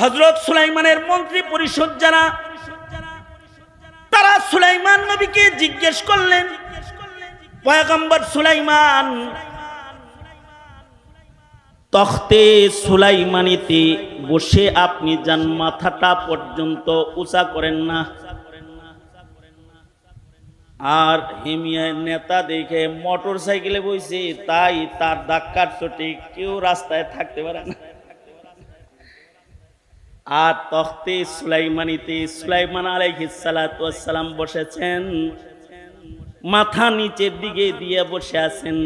হজরত সুলাইমানের মন্ত্রী পরিষদ যারা, তারা সুলাইমান নবীকে জিজ্ঞেস করলেন, পয়গম্বর সুলাইমান, তখতে সুলাইমানিতে বসে আপনি যান, মাথাটা পর্যন্ত উঁচা করেন না। আর হেমিয়ার নেতা দেখে মোটর সাইকেলে বইছে, তাই তার ধাক্কার চোটে কেউ রাস্তায় থাকতে পারে না। আর তখতে সুলাইমানিতে সুলাইমান আলাইহিসালাম বসেছেন। মাথা নিচের দিকে দিয়ে বসে আছেন।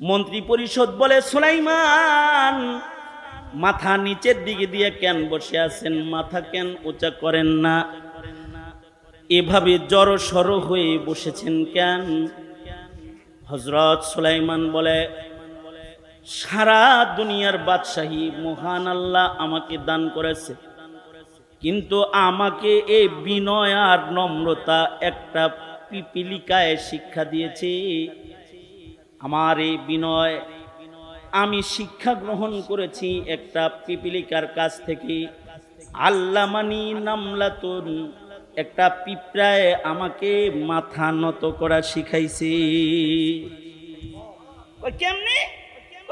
মন্ত্রী পরিষদ বলে, সুলাইমান, মাথা নিচের দিকে দিয়ে কেন বসে আছেন? মাথা কেন উঁচা করেন না? এভাবে জড় সড় হয়ে বসেছেন কেন? হজরত সুলাইমান বলে সারা দুনিয়ার বাদশাহী মহান আল্লাহ আমাকে দান করেছে। কিন্তু আমাকে এই বিনয় আর নম্রতা একটা পিপিলিকায় শিক্ষা দিয়েছে। আমার এই বিনয় আমি শিক্ষা গ্রহণ করেছি একটা পিপিলিকার কাছ থেকে। আল্লামানি নামলাতুন একটা পিঁপড়ায় আমাকে মাথা নত করা শিখাইছে। কেমনে?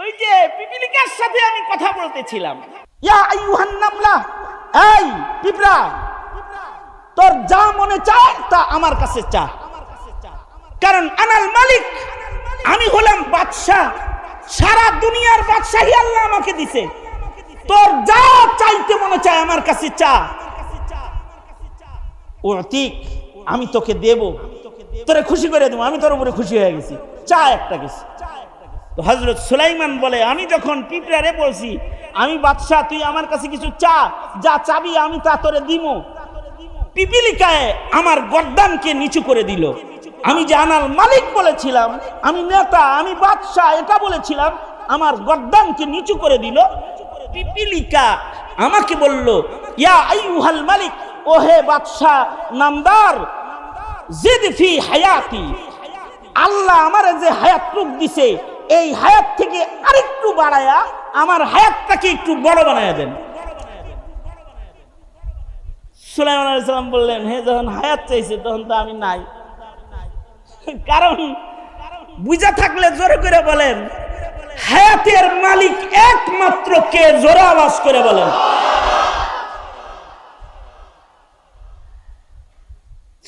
ওই যে পিপিলিকার সাথে আমি কথা বলতেছিলাম। ইয়া আইয়ুহান নামলা, এই পিঁপড়া, তোর যা মনে চায় তা আমার কাছে চা। কারণ আনাল মালিক, আমি হলাম বাদশাহ। সারা দুনিয়ার বাদশাহী আল্লাহ আমাকে দিছে। তোর যা চাইতে মনে চায় আমার কাছে চা। ও ঠিক আমি তোকে দেব। তোরে খুশি করে দেবো, আমি তোর উপরে খুশি হয়ে গেছি। চা একটা গেছি। তো হজরত সুলাইমান বলে, আমি যখন পিঁপড়ারে বলছি, আমি বাদশাহ, তুই আমার কাছে কিছু চা, যা চাবি আমি তা তোরে দিমো। পিপিলিকায় আমার গর্দানকে নিচু করে দিল। আমি যে আনাল মালিক বলেছিলাম, আমি নেতা, আমি বাদশাহ, এটা বলেছিলাম, আমার গর্দানকে নিচু করে দিল। পিপিলিকা আমাকে বলল, ইয়া আইয়ুহাল মালিক, ওহে বাদশাহ, নামদার, জিদ ফি হায়াতি, আল্লাহ আমারে যে হায়াত দিছে এই হায়াত থেকে আরেকটু বাড়ায়া, আমার হায়াতটাকে একটু বড় বানায়া দেন। সুলাইমান বললেন, হে, যখন হায়াত চাইছে, তখন তো আমি নাই। কারণ বুঝা থাকলে জোরে করে বলেন, হায়াতের মালিক একমাত্র কে, জোরে আওয়াজ করে বলেন।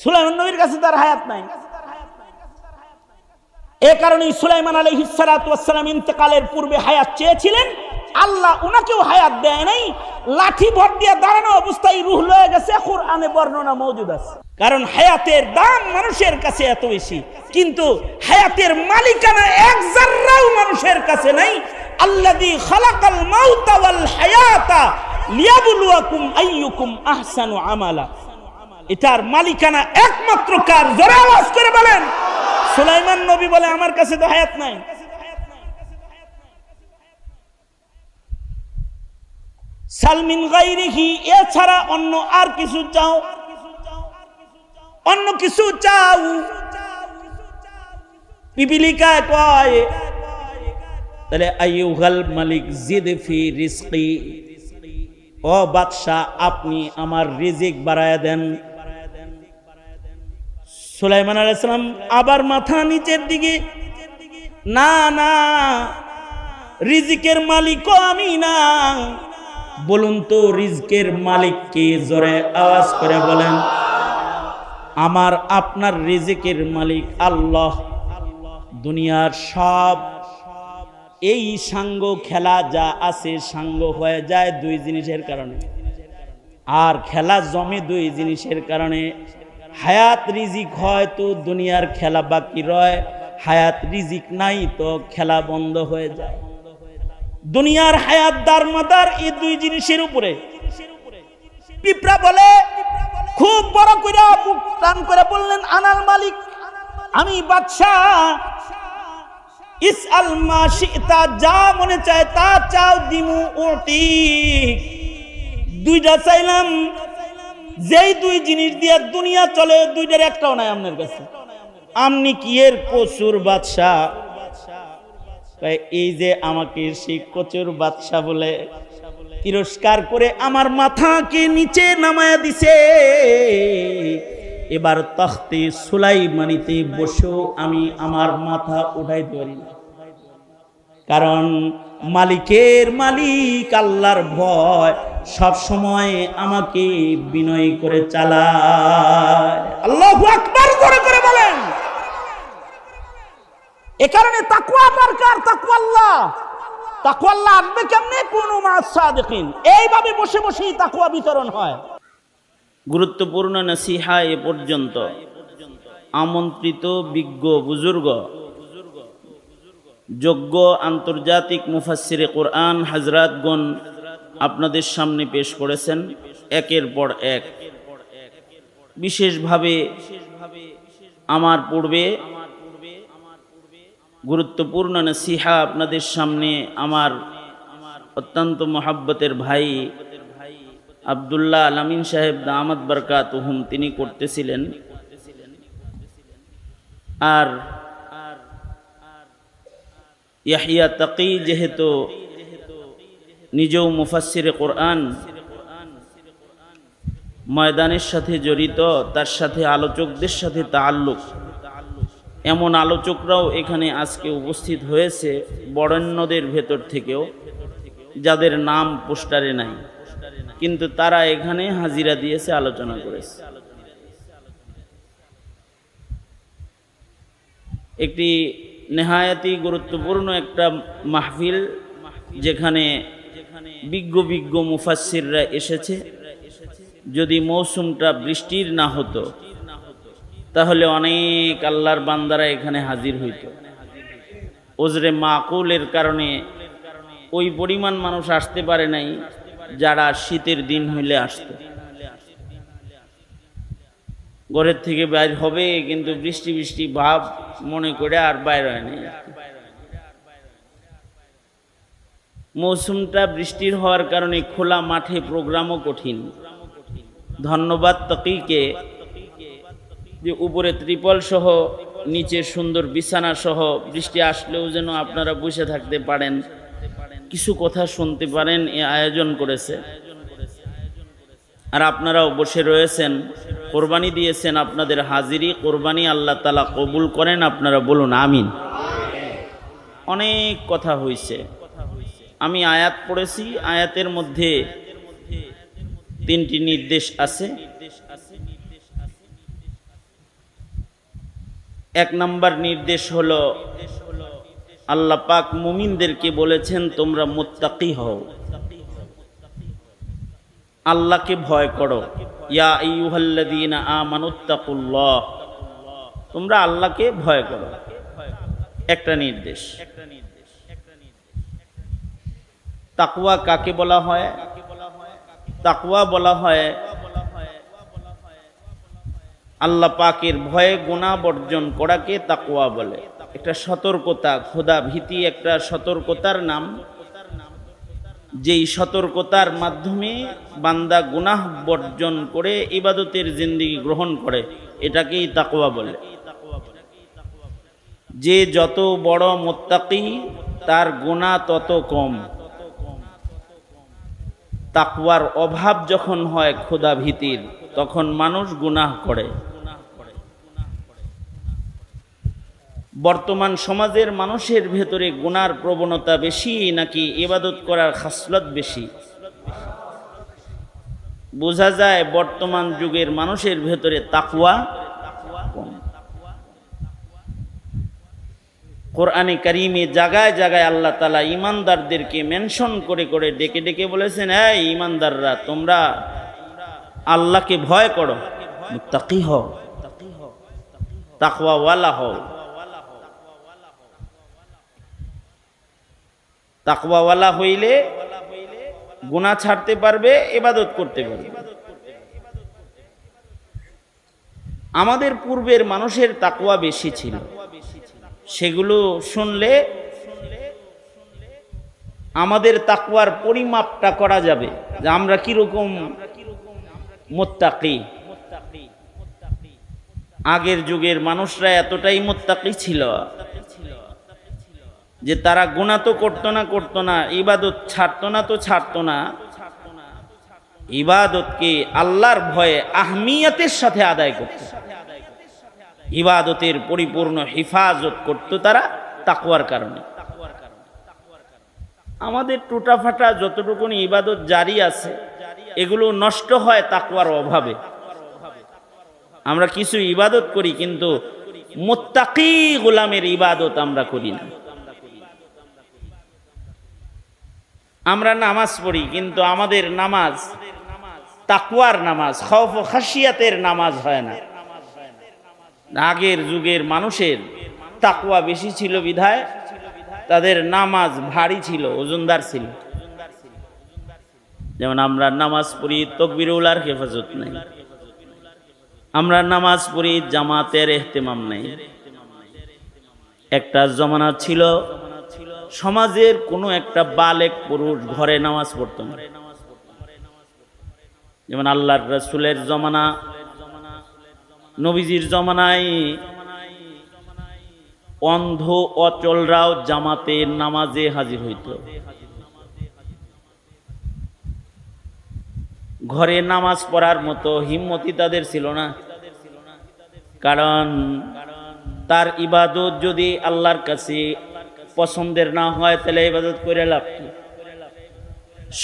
সুলাইমান নবীর কাছে তার হায়াত নাই। এ কারণে সুলাইমান আলহিসালাম ইন্তেকালের পূর্বে হায়াত চেয়েছিলেন। আল্লাহ উনাকেও হায়াত দেয় নাই। লাঠি ভর দিয়ে দাঁড়ানো অবস্থায় রুহ লয়ে গেছে, কোরআনে বর্ণনা মজুদ আছে। কারণ হায়াতের দাম মানুষের কাছে এত বেশি। কিন্তু হায়াতের মালিকানা এক জাররাও মানুষের কাছে নাই। আল্লাযী খালাকাল মাউতা ওয়াল হায়াতা লিয়াবলুয়াকুম আইয়ুকুম আহসানু আমালা। এটার মালিকানা একমাত্র কার? জোরে আওয়াজ করে বলেন। সুলাইমান নবী বলে আমার কাছে তো হায়াত নাই। সালমিন গাইরিহি, এছাড়া অন্য আর কিছু চাও? অন্য কিছু চাও? পিপিলিকায় কয়, তাহলে আইয়ুহাল মালিক জিদ ফি রিজকি। ও বাদশাহ, আপনি আমার রিজিক বাড়ায় দেন। সুলাইমান আলাইসালাম আবার মাথা নিচের দিকে, না না, রিজিকের মালিকও আমি না। বলুন তো রিজকের মালিক কে জোরে আওয়াজ করে বলেন, আমার, আপনার রিজিকের মালিক আল্লাহ। দুনিয়ার সব এই সাঙ্গ খেলা যা আছে সাঙ্গ হয়ে যায় দুই জিনিসের কারণে। আর খেলা জমে দুই জিনিসের কারণে হায়াত রিজিক হয় তো দুনিয়ার খেলা বাকি রয়, হায়াত রিজিক নাই তো খেলা বন্ধ হয়ে যায়। দুনিয়ার হায়াত দার মাদার এই দুই জিনিসের উপরে। পিঁপড়া বলে, খুব বড় করে মুখ টান করে বললেন, আনাল মালিক, আমি বাদশাহ। ইস আল মাশিতা, যা মনে চায় তা চাও, দিমু ওটি। দুইটা চাইলাম যেই দুই জিনিস দিয়ে দুনিয়া চলে, দুইটার একটাও নাই আপনার কাছে। আমনি কি এর কচুর বাদশাহ এই যে আমাকে সেই কচুর বাদশাহ বলে তিরস্কার করে আমার মাথাকে নিচে নামায়া দিছে। এবার তখতে সুলাইমানিতে বসেও আমি আমার মাথা উঠাইতে পারি না। কারণ মালিকের মালিক আল্লাহর ভয় সব সময় আমাকে বিনয় করে চালায়। আল্লাহ আকবার করে করে বলেন। এ কারণে তাকুয়া দরকার তাকুয়া আল্লাহ। তাকুয়া আল্লাহ আনবে কেমনে? কোন সাদিকিন। এইভাবে বসে বসেই তাকুয়া বিতরণ হয়। গুরুত্বপূর্ণ নসিহা এ পর্যন্ত। আমন্ত্রিত বিজ্ঞ বুজুর্গ যোগ্য আন্তর্জাতিক মুফাসসিরে কোরআন হাজরাতগণ আপনাদের সামনে পেশ করেছেন, একের পর এক। বিশেষভাবে আমার পূর্বে গুরুত্বপূর্ণ নসিহা আপনাদের সামনে আমার অত্যন্ত মহাব্বতের ভাই আবদুল্লাহ আলামিন সাহেব দামাদ বরকাত হুম তিনি করতেছিলেন। আর ইয়াহিয়া তাকি যেহেতু নিজেও মুফাসিরে কোরআন ময়দানের সাথে জড়িত, তার সাথে আলোচকদের সাথে তাল্লুক এমন আলোচকরাও এখানে আজকে উপস্থিত হয়েছে বরেণ্যদের ভেতর থেকেও, যাদের নাম পোস্টারে নাই। কিন্তু তারা এখানে হাজিরা দিয়েছে, আলোচনা করেছে। একটি নেহায়াতি গুরুত্বপূর্ণ একটা মাহফিল যেখানে বিজ্ঞ বিজ্ঞ মুফাসিররা এসেছে। যদি মৌসুমটা বৃষ্টির না হতো, তাহলে অনেক আল্লাহর বান্দারা এখানে হাজির হইত। ওজরে মাকুলের কারণে ওই পরিমাণ মানুষ আসতে পারে নাই, যারা শীতের দিন হইলে আসতো। ঘরের থেকে বাইর হবে, কিন্তু বৃষ্টি বৃষ্টি ভাব মনে করে আর বাইর হয় মৌসুমটা বৃষ্টির হওয়ার কারণে খোলা মাঠে প্রোগ্রামও কঠিন। ধন্যবাদ তকিকে যে উপরে ত্রিপল সহ নিচে সুন্দর বিছানা সহ বৃষ্টি আসলেও যেন আপনারা বসে থাকতে পারেন। কিছু কথা শুনতে পারেন, এ আয়োজন করেছে। আর আপনারাও বসে রয়েছেন। কোরবানি দিয়েছেন আপনাদের হাজিরি, কোরবানি আল্লাহ তালা কবুল করেন, আপনারা বলুন আমিন। অনেক কথা হয়েছে আমি আয়াত পড়েছি, আয়াতের মধ্যে তিনটি নির্দেশ আছে। এক নম্বর নির্দেশ হলো, আল্লাহ পাক মুমিনদেরকে বলেছেন, তোমরা মুত্তাকি হও। আল্লাহকে ভয় করো। ইয়া আইয়ুহাল্লাযীনা আমানুত্তাকুল্লাহ। তোমরা আল্লাহকে ভয় করো। একটা নির্দেশ। তাকওয়া কাকে বলা হয়? তাকওয়া বলা হয় আল্লাহ পাকের ভয়ে গুণা বর্জন করাকে তাকুয়া বলে। একটা সতর্কতা, খোদা ভীতি, একটা সতর্কতার নাম যেই সতর্কতার মাধ্যমে বান্দা গুনাহ বর্জন করে, ইবাদতের জিন্দিগি গ্রহণ করে, এটাকেই তাকওয়া বলে। যে যত বড় মোত্তাকি, তার গুণা তত কম। তাকওয়ার অভাব যখন হয় খোদা ভীতির, তখন মানুষ গুনাহ করে। বর্তমান সমাজের মানুষের ভেতরে গুনার প্রবণতা বেশি নাকি ইবাদত করার খাসলত বেশি? বোঝা যায় বর্তমান যুগের মানুষের ভেতরে তাকুয়া কোরআনে কারিমে জাগায় জাগায় আল্লাহ তালা ইমানদারদেরকে মেনশন করে করে ডেকে ডেকে বলেছেন হ্যাঁ ইমানদাররা তোমরা আল্লাহকে ভয় করো তাকি হও, তাকওয়াওয়ালা হও। তাকওয়াওয়ালা হইলে গুনাহ ছাড়তে পারবে এবাদত করতে পারবে। আমাদের পূর্বের মানুষের তাকওয়া বেশি ছিল। সেগুলো শুনলে আমাদের তাকওয়ার পরিমাপটা করা যাবে যে আমরা কীরকম মোত্তাকি। আগের যুগের মানুষরা এতটাই মোত্তাকি ছিল যে তারা গুণা তো করতো না করতো না, ইবাদত ছাড়তো না তো ছাড়তো না। ইবাদতকে আল্লাহর ভয়ে আহমিয়তের সাথে আদায় করত? ইবাদতের পরিপূর্ণ হেফাজত করত তারা তাকুয়ার কারণে। আমাদের টুটাফাটা যতটুকুনি ইবাদত জারি আছে, এগুলো নষ্ট হয় তাকুয়ার অভাবে। আমরা কিছু ইবাদত করি, কিন্তু মোত্তাকি গোলামের ইবাদত আমরা করি না। আমরা নামাজ পড়ি, কিন্তু আমাদের নামাজ তাকুয়ার নামাজ খফ ও খাসিয়াতের নামাজ হয় না। আগের যুগের মানুষের তাকুয়া বেশি ছিল বিধায়, তাদের নামাজ ভারী ছিল, ওজনদার ছিল। যেমন আমরা নামাজ পড়ি তকবিরুলার হেফাজত নেই। আমরা নামাজ পড়ি, জামাতের এহতেমাম নেই। একটা জমানা ছিল সমাজের কোনো একটা বালেক পুরুষ ঘরে নামাজ পড়তো না। যেমন আল্লাহর রসুলের জমানা, নবীজির জমানায় অন্ধ অচলরাও জামাতে নামাজে হাজির হইত। ঘরে নামাজ পড়ার মতো হিম্মতি তাদের ছিল না। কারণ তার ইবাদত যদি আল্লাহর কাছে পছন্দের না হয়, তাহলে ইবাদত করে লাভ কি?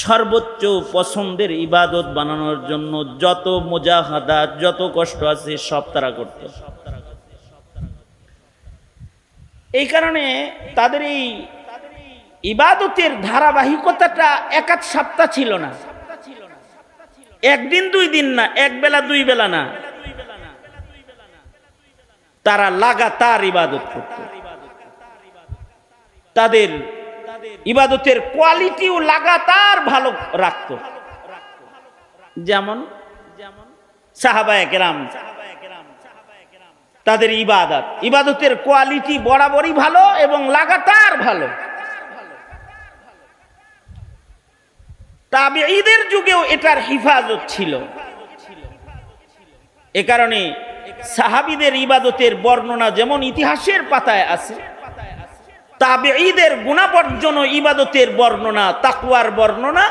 সর্বোচ্চ পছন্দের ইবাদত বানানোর জন্য যত মোজাহাদা, যত কষ্ট আছে, সব তারা করত। এই কারণে তাদের এই ইবাদতের ধারাবাহিকতাটা এক সপ্তাহ ছিল না। একদিন দুই দিন না, এক বেলা দুই বেলা না। তারা লাগাতার ইবাদত করত। তাদের ইবাদতের কোয়ালিটিও লাগাতার ভালো রাখত। যেমন সাহাবায় তাদের ইবাদত। ইবাদতের কোয়ালিটি বরাবরই ভালো এবং লাগাতার ভালো। তবে ঈদের যুগেও এটার হিফাজত ছিল। এ কারণে সাহাবিদের ইবাদতের বর্ণনা যেমন ইতিহাসের পাতায় আছে তাবে ঈদের গুণাবর্জন ইবাদতের বর্ণনা তাকুয়ার বর্ণনা,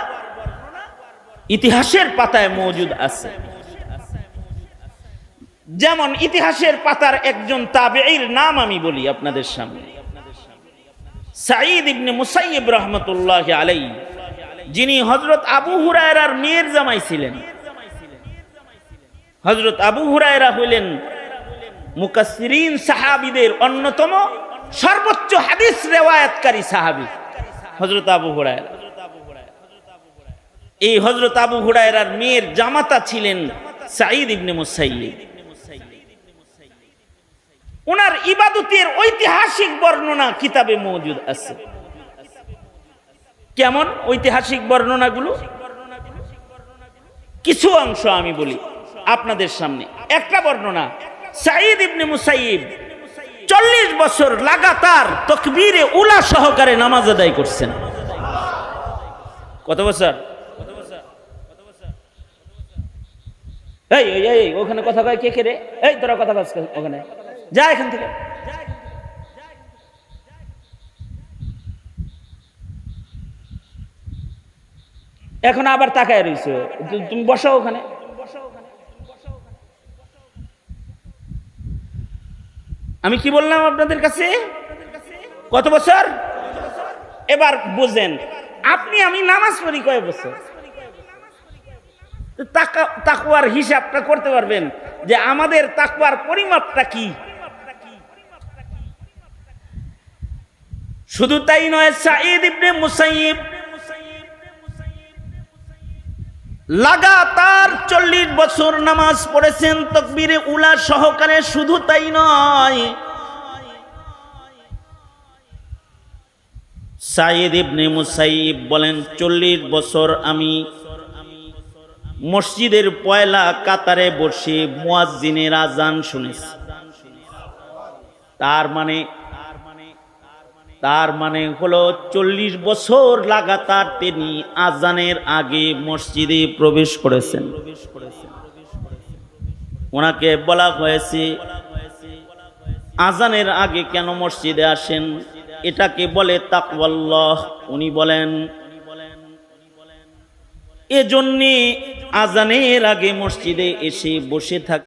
ইতিহাসের পাতায় মজুদ আছে। যেমন ইতিহাসের পাতার একজন তাবেঈর নাম আমি বলি আপনাদের সামনে। সাঈদ ইবনে মুসাইব রহমতুল্লাহ আলাই যিনি হজরত আবু হুরায়রার মেয়ের জামাই ছিলেন। হজরত আবু হুরায়রা হইলেন মুকাসরিন সাহাবিদের অন্যতম সর্বোচ্চ হাদিস রেওয়ায়তকারী সাহাবি হজরত আবু হুরায়রা। এই হজরত আবু হুরায়রার মেয়ের জামাতা ছিলেন সাঈদ ইবনে মুসাইব ওনার ইবাদতের ঐতিহাসিক বর্ণনা কিতাবে মজুদ আছে। কেমন ঐতিহাসিক বর্ণনাগুলো? কিছু অংশ আমি বলি আপনাদের সামনে। একটা বর্ণনা, সাঈদ ইবনে মুসাইব চল্লিশ বছর লাগাতার তকবীরে উলা সহকারে নামাজ আদায় করছেন। কত বছর? এই এই ওখানে কথা কয় কে কে রে? এই, তোরা কথা কস ওখানে। যা এখান থেকে। এখন আবার তাকায় রইছো। তু- তুমি বসো ওখানে। আমি কি বললাম আপনাদের কাছে? কত বছর? এবার বুঝেন, আপনি আমি নামাজ পড়ি কয় বছর? তো তাকা- তাকওয়ার হিসাবটা করতে পারবেন যে আমাদের তাকওয়ার পরিমাপটা কি? শুধু তাই নয়, সাঈদ ইবনে মুসাইব লাগাতার চল্লিশ বছর নামাজ পড়েছেন, তকবিরে উলা সহকারে শুধু তাই নয়। সাইদ ইবনে মুসাইব বলেন, চল্লিশ বছর আমি মসজিদের পয়লা কাতারে বসে মুয়াজ্জিনের আজান শুনেছি। তার মানে তার মানে হলো চল্লিশ বছর লাগাতার তিনি আজানের আগে মসজিদে প্রবেশ করেছেন। ওনাকে বলা হয়েছে, আজানের আগে কেন মসজিদে আসেন? এটাকে বলে তাকওয়াল্লাহ। উনি বলেন, এজন্যে আজানের আগে মসজিদে এসে বসে থাক